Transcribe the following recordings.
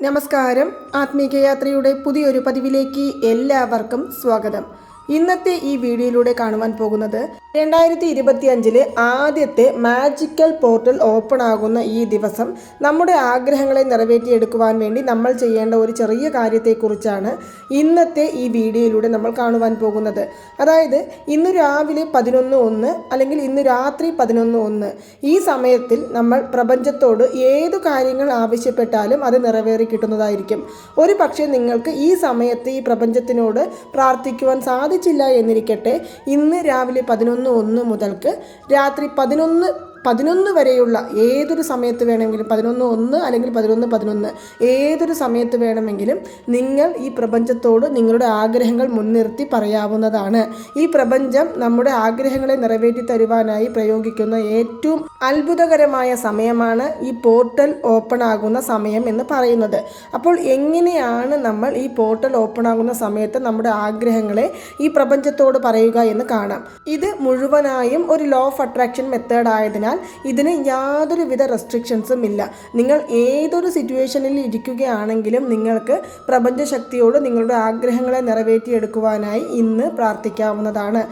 നമസ്കാരം. ആത്മീകയാത്രയുടെ പുതിയൊരു പതിവിലേക്ക് എല്ലാവർക്കും സ്വാഗതം. ഇന്നത്തെ ഈ വീഡിയോയിലൂടെ കാണുവാൻ പോകുന്നത് രണ്ടായിരത്തി ഇരുപത്തി അഞ്ചിലെ ആദ്യത്തെ മാജിക്കൽ പോർട്ടൽ ഓപ്പൺ ആകുന്ന ഈ ദിവസം നമ്മുടെ ആഗ്രഹങ്ങളെ നിറവേറ്റിയെടുക്കുവാൻ വേണ്ടി നമ്മൾ ചെയ്യേണ്ട ഒരു ചെറിയ കാര്യത്തെക്കുറിച്ചാണ് ഇന്നത്തെ ഈ വീഡിയോയിലൂടെ നമ്മൾ കാണുവാൻ പോകുന്നത്. അതായത് ഇന്ന് രാവിലെ പതിനൊന്ന് ഒന്ന് അല്ലെങ്കിൽ ഇന്ന് രാത്രി പതിനൊന്ന് ഒന്ന് ഈ സമയത്തിൽ നമ്മൾ പ്രപഞ്ചത്തോട് ഏതു കാര്യങ്ങൾ ആവശ്യപ്പെട്ടാലും അത് നിറവേറി കിട്ടുന്നതായിരിക്കും. ഒരു പക്ഷേ നിങ്ങൾക്ക് ഈ സമയത്ത് ഈ പ്രപഞ്ചത്തിനോട് പ്രാർത്ഥിക്കുവാൻ സാധിച്ചില്ല എന്നിരിക്കട്ടെ ഇന്ന് രാവിലെ പതിനൊന്ന് ഒന്ന് മുതൽക്ക് രാത്രി പതിനൊന്ന് പതിനൊന്ന് വരെയുള്ള ഏതൊരു സമയത്ത് വേണമെങ്കിലും പതിനൊന്ന് ഒന്ന് അല്ലെങ്കിൽ പതിനൊന്ന് പതിനൊന്ന് ഏതൊരു സമയത്ത് വേണമെങ്കിലും നിങ്ങൾ ഈ പ്രപഞ്ചത്തോട് നിങ്ങളുടെ ആഗ്രഹങ്ങൾ മുൻനിർത്തി പറയാവുന്നതാണ്. ഈ പ്രപഞ്ചം നമ്മുടെ ആഗ്രഹങ്ങളെ നിറവേറ്റി തരുവാനായി പ്രയോഗിക്കുന്ന ഏറ്റവും അത്ഭുതകരമായ സമയമാണ് ഈ പോർട്ടൽ ഓപ്പൺ ആകുന്ന സമയം എന്ന് പറയുന്നത്. അപ്പോൾ എങ്ങനെയാണ് നമ്മൾ ഈ പോർട്ടൽ ഓപ്പൺ ആകുന്ന സമയത്ത് നമ്മുടെ ആഗ്രഹങ്ങളെ ഈ പ്രപഞ്ചത്തോട് പറയുക എന്ന് കാണാം. ഇത് മുഴുവനായും ഒരു ലോ ഓഫ് അട്രാക്ഷൻ മെത്തേഡ് ആയതിനാൽ ഇതിന് യാതൊരുവിധ റെസ്ട്രിക്ഷൻസും ഇല്ല. നിങ്ങൾ ഏതൊരു സിറ്റുവേഷനിൽ ഇരിക്കുകയാണെങ്കിലും നിങ്ങൾക്ക് പ്രപഞ്ചശക്തിയോട് നിങ്ങളുടെ ആഗ്രഹങ്ങളെ നിറവേറ്റിയെടുക്കുവാനായി ഇന്ന് പ്രാർത്ഥിക്കാവുന്നതാണ്.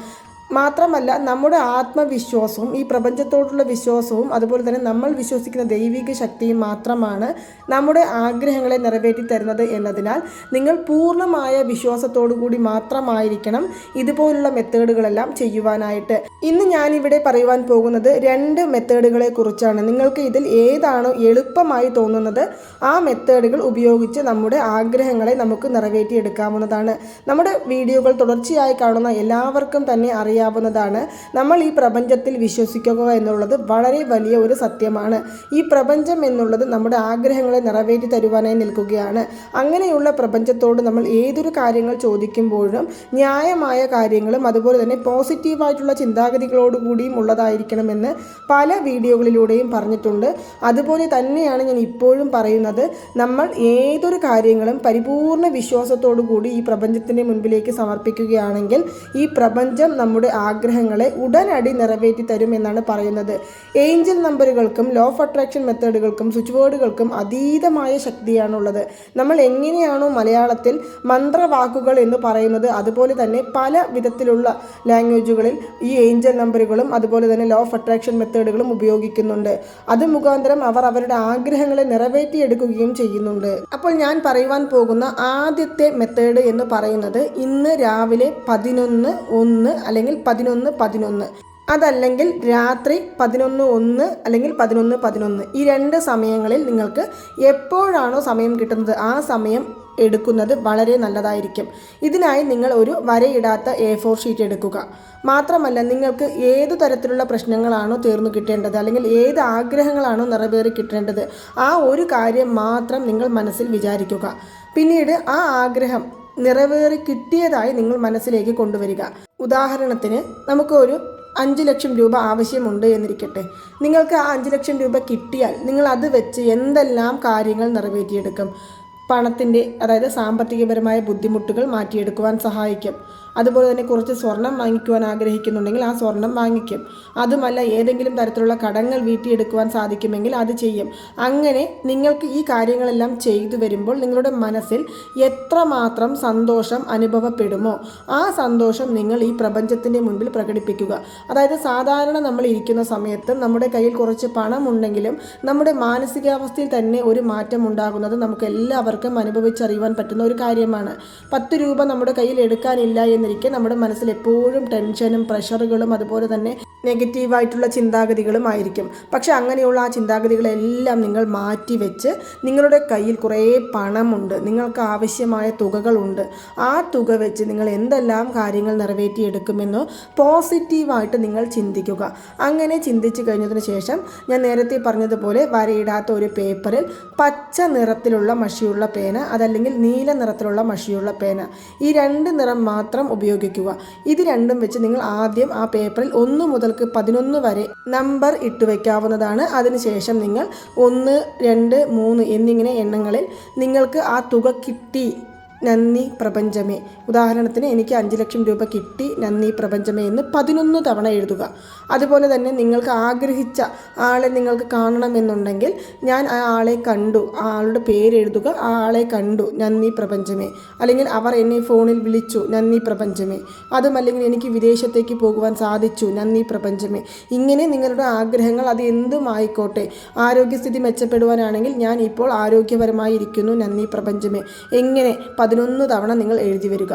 മാത്രമല്ല നമ്മുടെ ആത്മവിശ്വാസവും ഈ പ്രപഞ്ചത്തോടുള്ള വിശ്വാസവും അതുപോലെ തന്നെ നമ്മൾ വിശ്വസിക്കുന്ന ദൈവിക ശക്തിയും മാത്രമാണ് നമ്മുടെ ആഗ്രഹങ്ങളെ നിറവേറ്റി തരുന്നത് എന്നതിനാൽ നിങ്ങൾ പൂർണമായ കൂടി മാത്രമായിരിക്കണം ഇതുപോലുള്ള മെത്തേഡുകളെല്ലാം ചെയ്യുവാനായിട്ട്. ഇന്ന് ഞാനിവിടെ പറയുവാൻ പോകുന്നത് രണ്ട് മെത്തേഡുകളെ കുറിച്ചാണ്. നിങ്ങൾക്ക് ഇതിൽ ഏതാണോ എളുപ്പമായി തോന്നുന്നത് ആ മെത്തേഡുകൾ ഉപയോഗിച്ച് നമ്മുടെ ആഗ്രഹങ്ങളെ നമുക്ക് നിറവേറ്റിയെടുക്കാവുന്നതാണ്. നമ്മുടെ വീഡിയോകൾ തുടർച്ചയായി കാണുന്ന എല്ലാവർക്കും തന്നെ അറിയാവുന്നതാണ്. നമ്മൾ ഈ പ്രപഞ്ചത്തിൽ വിശ്വസിക്കുക എന്നുള്ളത് വളരെ വലിയ ഒരു സത്യമാണ്. ഈ പ്രപഞ്ചം എന്നുള്ളത് നമ്മുടെ ആഗ്രഹങ്ങളെ നിറവേറ്റി തരുവാനായി നിൽക്കുകയാണ്. അങ്ങനെയുള്ള പ്രപഞ്ചത്തോട് നമ്മൾ ഏതൊരു കാര്യങ്ങൾ ചോദിക്കുമ്പോഴും ന്യായമായ കാര്യങ്ങളും അതുപോലെ തന്നെ പോസിറ്റീവായിട്ടുള്ള ചിന്താഗതികളോടുകൂടിയും ഉള്ളതായിരിക്കണമെന്ന് പല വീഡിയോകളിലൂടെയും പറഞ്ഞിട്ടുണ്ട്. അതുപോലെ തന്നെയാണ് ഞാൻ ഇപ്പോഴും പറയുന്നത് നമ്മൾ ഏതൊരു കാര്യങ്ങളും പരിപൂർണ വിശ്വാസത്തോടു കൂടി ഈ പ്രപഞ്ചത്തിന്റെ മുൻപിലേക്ക് സമർപ്പിക്കുകയാണെങ്കിൽ ഈ പ്രപഞ്ചം നമ്മുടെ ആഗ്രഹങ്ങളെ ഉടനടി നിറവേറ്റി തരും എന്നാണ് പറയുന്നത്. ഏഞ്ചൽ നമ്പറുകൾക്കും ലോ ഓഫ് അട്രാക്ഷൻ മെത്തേഡുകൾക്കും സ്വിച്ച് ബോർഡുകൾക്കും അതീതമായ ശക്തിയാണുള്ളത്. നമ്മൾ എങ്ങനെയാണോ മലയാളത്തിൽ മന്ത്രവാക്കുകൾ എന്ന് പറയുന്നത് അതുപോലെ തന്നെ പല വിധത്തിലുള്ള ലാംഗ്വേജുകളിൽ ഈ ഏഞ്ചൽ നമ്പറുകളും അതുപോലെ തന്നെ ലോ ഓഫ് അട്രാക്ഷൻ മെത്തേഡുകളും ഉപയോഗിക്കുന്നുണ്ട്. അത് മുഖാന്തരം അവർ അവരുടെ ആഗ്രഹങ്ങളെ നിറവേറ്റിയെടുക്കുകയും ചെയ്യുന്നുണ്ട്. അപ്പോൾ ഞാൻ പറയുവാൻ പോകുന്ന ആദ്യത്തെ മെത്തേഡ് എന്ന് പറയുന്നത് ഇന്ന് രാവിലെ പതിനൊന്ന് ഒന്ന് അല്ലെങ്കിൽ പതിനൊന്ന് പതിനൊന്ന്. അതല്ലെങ്കിൽ രാത്രി പതിനൊന്ന് ഒന്ന് അല്ലെങ്കിൽ പതിനൊന്ന് പതിനൊന്ന്. ഈ രണ്ട് സമയങ്ങളിൽ നിങ്ങൾക്ക് എപ്പോഴാണോ സമയം കിട്ടുന്നത് ആ സമയം എടുക്കുന്നത് വളരെ നല്ലതായിരിക്കും. ഇതിനായി നിങ്ങൾ ഒരു വരയിടാത്ത എ ഫോർ ഷീറ്റ് എടുക്കുക. മാത്രമല്ല നിങ്ങൾക്ക് ഏതു തരത്തിലുള്ള പ്രശ്നങ്ങളാണോ തീർന്നു കിട്ടേണ്ടത് അല്ലെങ്കിൽ ഏത് ആഗ്രഹങ്ങളാണോ നിറവേറി കിട്ടേണ്ടത് ആ ഒരു കാര്യം മാത്രം നിങ്ങൾ മനസ്സിൽ വിചാരിക്കുക. പിന്നീട് ആ ആഗ്രഹം നിറവേറി കിട്ടിയതായി നിങ്ങൾ മനസ്സിലേക്ക് കൊണ്ടുവരിക. ഉദാഹരണത്തിന് നമുക്കൊരു അഞ്ച് ലക്ഷം രൂപ ആവശ്യമുണ്ട് എന്നിരിക്കട്ടെ. നിങ്ങൾക്ക് ആ അഞ്ച് ലക്ഷം രൂപ കിട്ടിയാൽ നിങ്ങൾ അത് വെച്ച് എന്തെല്ലാം കാര്യങ്ങൾ നിറവേറ്റിയെടുക്കും? പണത്തിന്റെ അതായത് സാമ്പത്തികപരമായ ബുദ്ധിമുട്ടുകൾ മാറ്റിയെടുക്കുവാൻ സഹായിക്കും. അതുപോലെ തന്നെ കുറച്ച് സ്വർണം വാങ്ങിക്കുവാൻ ആഗ്രഹിക്കുന്നുണ്ടെങ്കിൽ ആ സ്വർണം വാങ്ങിക്കും. അതുമല്ല ഏതെങ്കിലും തരത്തിലുള്ള കടങ്ങൾ വീട്ടിയെടുക്കുവാൻ സാധിക്കുമെങ്കിൽ അത് ചെയ്യും. അങ്ങനെ നിങ്ങൾക്ക് ഈ കാര്യങ്ങളെല്ലാം ചെയ്തു വരുമ്പോൾ നിങ്ങളുടെ മനസ്സിൽ എത്രമാത്രം സന്തോഷം അനുഭവപ്പെടുമോ ആ സന്തോഷം നിങ്ങൾ ഈ പ്രപഞ്ചത്തിന്റെ മുൻപിൽ പ്രകടിപ്പിക്കുക. അതായത് സാധാരണ നമ്മൾ ഇരിക്കുന്ന സമയത്ത് നമ്മുടെ കയ്യിൽ കുറച്ച് പണം ഉണ്ടെങ്കിലും നമ്മുടെ മാനസികാവസ്ഥയിൽ തന്നെ ഒരു മാറ്റം ഉണ്ടാകുന്നത് നമുക്ക് എല്ലാവർക്കും അനുഭവിച്ചറിയുവാൻ പറ്റുന്ന ഒരു കാര്യമാണ്. പത്ത് രൂപ നമ്മുടെ കയ്യിൽ എടുക്കാനില്ല എന്നിരിക്കെ നമ്മുടെ മനസ്സിൽ എപ്പോഴും ടെൻഷനും പ്രഷറുകളും അതുപോലെ തന്നെ നെഗറ്റീവായിട്ടുള്ള ചിന്താഗതികളും ആയിരിക്കും പക്ഷെ അങ്ങനെയുള്ള ആ ചിന്താഗതികളെല്ലാം നിങ്ങൾ മാറ്റിവെച്ച് നിങ്ങളുടെ കയ്യിൽ കുറേ പണമുണ്ട്. നിങ്ങൾക്ക് ആവശ്യമായ തുകകളുണ്ട്. ആ തുക വെച്ച് നിങ്ങൾ എന്തെല്ലാം കാര്യങ്ങൾ നിറവേറ്റിയെടുക്കുമെന്നോ പോസിറ്റീവായിട്ട് നിങ്ങൾ ചിന്തിക്കുക. അങ്ങനെ ചിന്തിച്ചു കഴിഞ്ഞതിന് ശേഷം ഞാൻ നേരത്തെ പറഞ്ഞതുപോലെ വരയിടാത്ത ഒരു പേപ്പറിൽ പച്ച നിറത്തിലുള്ള മഷിയുള്ള പേന അതല്ലെങ്കിൽ നീല നിറത്തിലുള്ള മഷിയുള്ള പേന. ഈ രണ്ട് നിറം മാത്രം ഉപയോഗിക്കുക. ഇത് രണ്ടും വെച്ച് നിങ്ങൾ ആദ്യം ആ പേപ്പറിൽ ഒന്ന് മുതൽക്ക് പതിനൊന്ന് വരെ നമ്പർ ഇട്ട് വയ്ക്കാവുന്നതാണ് അതിനുശേഷം നിങ്ങൾ ഒന്ന് രണ്ട് മൂന്ന് എന്നിങ്ങനെ എണ്ണങ്ങളിൽ നിങ്ങൾക്ക് ആ തുക കിട്ടി. നന്ദി പ്രപഞ്ചമേ. ഉദാഹരണത്തിന് എനിക്ക് അഞ്ച് ലക്ഷം രൂപ കിട്ടി നന്ദി പ്രപഞ്ചമേ എന്ന് പതിനൊന്ന് തവണ എഴുതുക. അതുപോലെ തന്നെ നിങ്ങൾക്ക് ആഗ്രഹിച്ച ആളെ നിങ്ങൾക്ക് കാണണമെന്നുണ്ടെങ്കിൽ ഞാൻ ആ ആളെ കണ്ടു ആ ആളുടെ പേര് എഴുതുക ആ ആളെ കണ്ടു നന്ദി പ്രപഞ്ചമേ. അല്ലെങ്കിൽ അവർ എന്നെ ഫോണിൽ വിളിച്ചു നന്ദി പ്രപഞ്ചമേ. അതുമല്ലെങ്കിൽ എനിക്ക് വിദേശത്തേക്ക് പോകുവാൻ സാധിച്ചു നന്ദി പ്രപഞ്ചമേ. ഇങ്ങനെ നിങ്ങളുടെ ആഗ്രഹങ്ങൾ അത് എന്തുമായിക്കോട്ടെ? ആരോഗ്യസ്ഥിതി മെച്ചപ്പെടുവാനാണെങ്കിൽ ഞാൻ ഇപ്പോൾ ആരോഗ്യപരമായിരിക്കുന്നു നന്ദി പ്രപഞ്ചമേ. എങ്ങനെ? തവണ നിങ്ങൾ എഴുതി വരിക.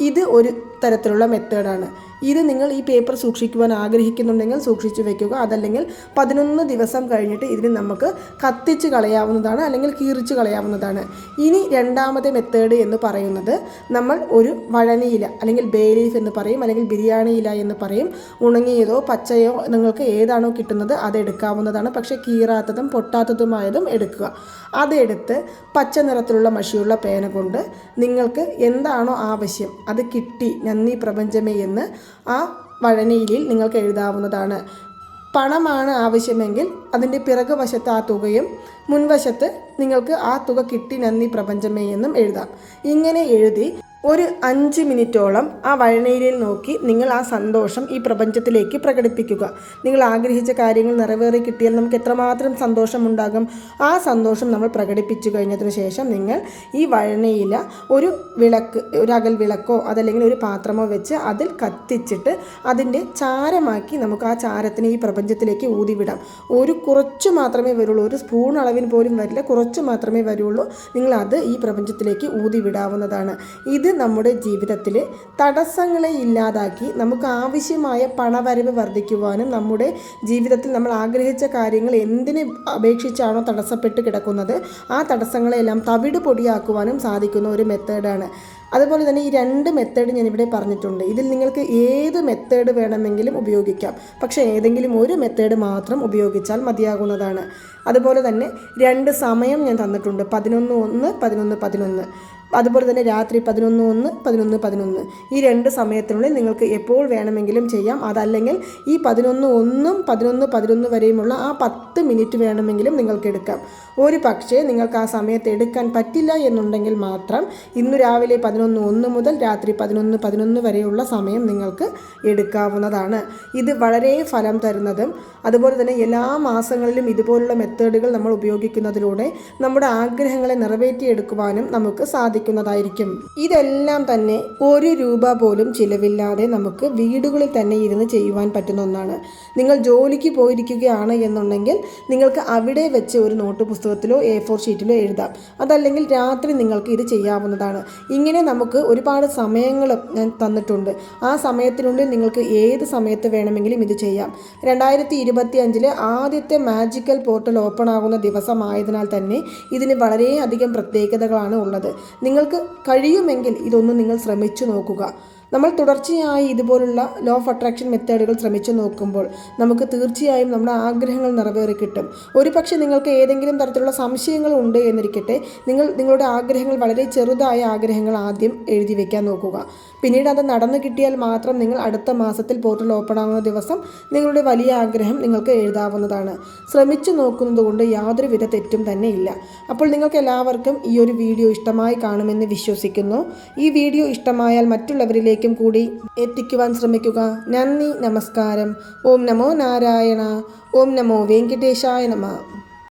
ഇത് ഒരു തരത്തിലുള്ള മെത്തേഡാണ്. ഇത് നിങ്ങൾ ഈ പേപ്പർ സൂക്ഷിക്കുവാൻ ആഗ്രഹിക്കുന്നുണ്ടെങ്കിൽ സൂക്ഷിച്ചു വെക്കുക. അതല്ലെങ്കിൽ പതിനൊന്ന് ദിവസം കഴിഞ്ഞിട്ട് ഇതിന് നമുക്ക് കത്തിച്ച് കളയാവുന്നതാണ് അല്ലെങ്കിൽ കീറിച്ച് കളയാവുന്നതാണ്. ഇനി രണ്ടാമത്തെ മെത്തേഡ് എന്ന് പറയുന്നത് നമ്മൾ ഒരു വഴനിയില അല്ലെങ്കിൽ ബേലീഫ് എന്ന് പറയും അല്ലെങ്കിൽ ബിരിയാണി ഇല എന്ന് പറയും. ഉണങ്ങിയതോ പച്ചയോ നിങ്ങൾക്ക് ഏതാണോ കിട്ടുന്നത് അത് എടുക്കാവുന്നതാണ്. പക്ഷേ കീറാത്തതും പൊട്ടാത്തതുമായതും എടുക്കുക. അതെടുത്ത് പച്ച നിറത്തിലുള്ള മഷിയുള്ള പേന കൊണ്ട് നിങ്ങൾക്ക് എന്താണോ ആവശ്യം അത് കിട്ടി നന്ദി പ്രപഞ്ചമേ എന്ന് ആ വഴനയിലിൽ നിങ്ങൾക്ക് എഴുതാവുന്നതാണ്. പണമാണ് ആവശ്യമെങ്കിൽ അതിന്റെ പിറകുവശത്ത് ആ തുകയും മുൻവശത്ത് നിങ്ങൾക്ക് ആ തുക കിട്ടി നന്ദി പ്രപഞ്ചമേ എന്നും എഴുതാം. ഇങ്ങനെ എഴുതി ഒരു അഞ്ച് മിനിറ്റോളം ആ വഴനയിലിൽ നോക്കി നിങ്ങൾ ആ സന്തോഷം ഈ പ്രപഞ്ചത്തിലേക്ക് പ്രകടിപ്പിക്കുക. നിങ്ങൾ ആഗ്രഹിച്ച കാര്യങ്ങൾ നിറവേറി കിട്ടിയാൽ നമുക്ക് എത്രമാത്രം സന്തോഷമുണ്ടാകും? ആ സന്തോഷം നമ്മൾ പ്രകടിപ്പിച്ചു കഴിഞ്ഞതിന് ശേഷം നിങ്ങൾ ഈ വഴനയില ഒരു വിളക്ക് ഒരു അകൽ വിളക്കോ അതല്ലെങ്കിൽ ഒരു പാത്രമോ വെച്ച് അതിൽ കത്തിച്ചിട്ട് അതിന്റെ ചാരമാക്കി നമുക്ക് ആ ചാരത്തിനെ ഈ പ്രപഞ്ചത്തിലേക്ക് ഊതിവിടാം. ഒരു കുറച്ച് മാത്രമേ വരുള്ളൂ. ഒരു സ്പൂൺ അളവിന് പോലും വരില്ല. കുറച്ച് മാത്രമേ വരുള്ളൂ. നിങ്ങളത് ഈ പ്രപഞ്ചത്തിലേക്ക് ഊതി വിടാവുന്നതാണ്. ഇത് നമ്മുടെ ജീവിതത്തിൽ തടസ്സങ്ങളെ ഇല്ലാതാക്കി നമുക്ക് ആവശ്യമായ പണവരവ് വർദ്ധിക്കുവാനും നമ്മുടെ ജീവിതത്തിൽ നമ്മൾ ആഗ്രഹിച്ച കാര്യങ്ങൾ എന്തിനെ അപേക്ഷിച്ചാണോ തടസ്സപ്പെട്ട് കിടക്കുന്നത് ആ തടസ്സങ്ങളെല്ലാം തവിട് പൊടിയാക്കുവാനും സാധിക്കുന്ന ഒരു മെത്തേഡാണ് അതുപോലെ തന്നെ ഈ രണ്ട് മെത്തേഡ് ഞാനിവിടെ പറഞ്ഞിട്ടുണ്ട്. ഇതിൽ നിങ്ങൾക്ക് ഏത് മെത്തേഡ് വേണമെങ്കിലും ഉപയോഗിക്കാം. പക്ഷേ ഏതെങ്കിലും ഒരു മെത്തേഡ് മാത്രം ഉപയോഗിച്ചാൽ മതിയാകുന്നതാണ്. അതുപോലെ തന്നെ രണ്ട് സമയം ഞാൻ തന്നിട്ടുണ്ട്. പതിനൊന്ന് ഒന്ന് പതിനൊന്ന് പതിനൊന്ന്. അതുപോലെ തന്നെ രാത്രി പതിനൊന്ന് ഒന്ന് പതിനൊന്ന് പതിനൊന്ന്. ഈ രണ്ട് സമയത്തിനുള്ളിൽ നിങ്ങൾക്ക് എപ്പോൾ വേണമെങ്കിലും ചെയ്യാം. അതല്ലെങ്കിൽ ഈ പതിനൊന്ന് ഒന്നും പതിനൊന്ന് പതിനൊന്ന് വരെയുമുള്ള ആ പത്ത് മിനിറ്റ് വേണമെങ്കിലും നിങ്ങൾക്ക് എടുക്കാം. ഒരു പക്ഷേ നിങ്ങൾക്ക് ആ സമയത്ത് എടുക്കാൻ പറ്റില്ല എന്നുണ്ടെങ്കിൽ മാത്രം ഇന്ന് രാവിലെ പതിനൊന്ന് ഒന്ന് മുതൽ രാത്രി പതിനൊന്ന് പതിനൊന്ന് വരെയുള്ള സമയം നിങ്ങൾക്ക് എടുക്കാവുന്നതാണ്. ഇത് വളരെ ഫലം തരുന്നതും അതുപോലെ തന്നെ എല്ലാ മാസങ്ങളിലും ഇതുപോലുള്ള മെത്തേഡുകൾ നമ്മൾ ഉപയോഗിക്കുന്നതിലൂടെ നമ്മുടെ ആഗ്രഹങ്ങളെ നിറവേറ്റിയെടുക്കുവാനും നമുക്ക് സാധിക്കുന്നതായിരിക്കും ഇതെല്ലാം തന്നെ ഒരു രൂപ പോലും ചിലവില്ലാതെ നമുക്ക് വീടുകളിൽ തന്നെ ഇരുന്ന് ചെയ്യുവാൻ പറ്റുന്ന ഒന്നാണ്. നിങ്ങൾ ജോലിക്ക് പോയിരിക്കുകയാണ് എന്നുണ്ടെങ്കിൽ നിങ്ങൾക്ക് അവിടെ വെച്ച് ഒരു നോട്ട് പുസ്തകത്തിലോ എ ഫോർ ഷീറ്റിലോ എഴുതാം. അതല്ലെങ്കിൽ രാത്രി നിങ്ങൾക്ക് ഇത് ചെയ്യാവുന്നതാണ്. ഇങ്ങനെ നമുക്ക് ഒരുപാട് സമയങ്ങൾ ഞാൻ തന്നിട്ടുണ്ട്. ആ സമയത്തിനുള്ളിൽ നിങ്ങൾക്ക് ഏത് സമയത്ത് വേണമെങ്കിലും ഇത് ചെയ്യാം. രണ്ടായിരത്തി ഇരുപത്തി ആദ്യത്തെ മാജിക്കൽ പോർട്ടൽ ഓപ്പൺ ആകുന്ന ദിവസമായതിനാൽ തന്നെ ഇതിന് വളരെയധികം പ്രത്യേകതകളാണ് ഉള്ളത്. നിങ്ങൾക്ക് കഴിയുമെങ്കിൽ ഇതൊന്ന് നിങ്ങൾ ശ്രമിച്ചു നോക്കുക. നമ്മൾ തുടർച്ചയായി ഇതുപോലുള്ള ലോ ഓഫ് അട്രാക്ഷൻ മെത്തേഡുകൾ ശ്രമിച്ചു നോക്കുമ്പോൾ നമുക്ക് തീർച്ചയായും നമ്മുടെ ആഗ്രഹങ്ങൾ നിറവേറി കിട്ടും ഒരു പക്ഷേ നിങ്ങൾക്ക് ഏതെങ്കിലും തരത്തിലുള്ള സംശയങ്ങൾ ഉണ്ട് എന്നിരിക്കട്ടെ നിങ്ങൾ നിങ്ങളുടെ ആഗ്രഹങ്ങൾ വളരെ ചെറുതായ ആഗ്രഹങ്ങൾ ആദ്യം എഴുതി വയ്ക്കാൻ നോക്കുക. പിന്നീട് അത് നടന്നു കിട്ടിയാൽ മാത്രം നിങ്ങൾ അടുത്ത മാസത്തിൽ പോർട്ടൽ ഓപ്പൺ ആകുന്ന ദിവസം നിങ്ങളുടെ വലിയ ആഗ്രഹം നിങ്ങൾക്ക് എഴുതാവുന്നതാണ്. ശ്രമിച്ചു നോക്കുന്നത് കൊണ്ട് യാതൊരു വിധ തെറ്റും തന്നെ ഇല്ല. അപ്പോൾ നിങ്ങൾക്ക് എല്ലാവർക്കും ഈ ഒരു വീഡിയോ ഇഷ്ടമായി കാണുമെന്ന് വിശ്വസിക്കുന്നു. ഈ വീഡിയോ ഇഷ്ടമായാൽ മറ്റുള്ളവരിലേക്കും കൂടി എത്തിക്കുവാൻ ശ്രമിക്കുക. നന്ദി നമസ്കാരം. ഓം നമോ നാരായണ. ഓം നമോ വെങ്കിടേശായ നമ.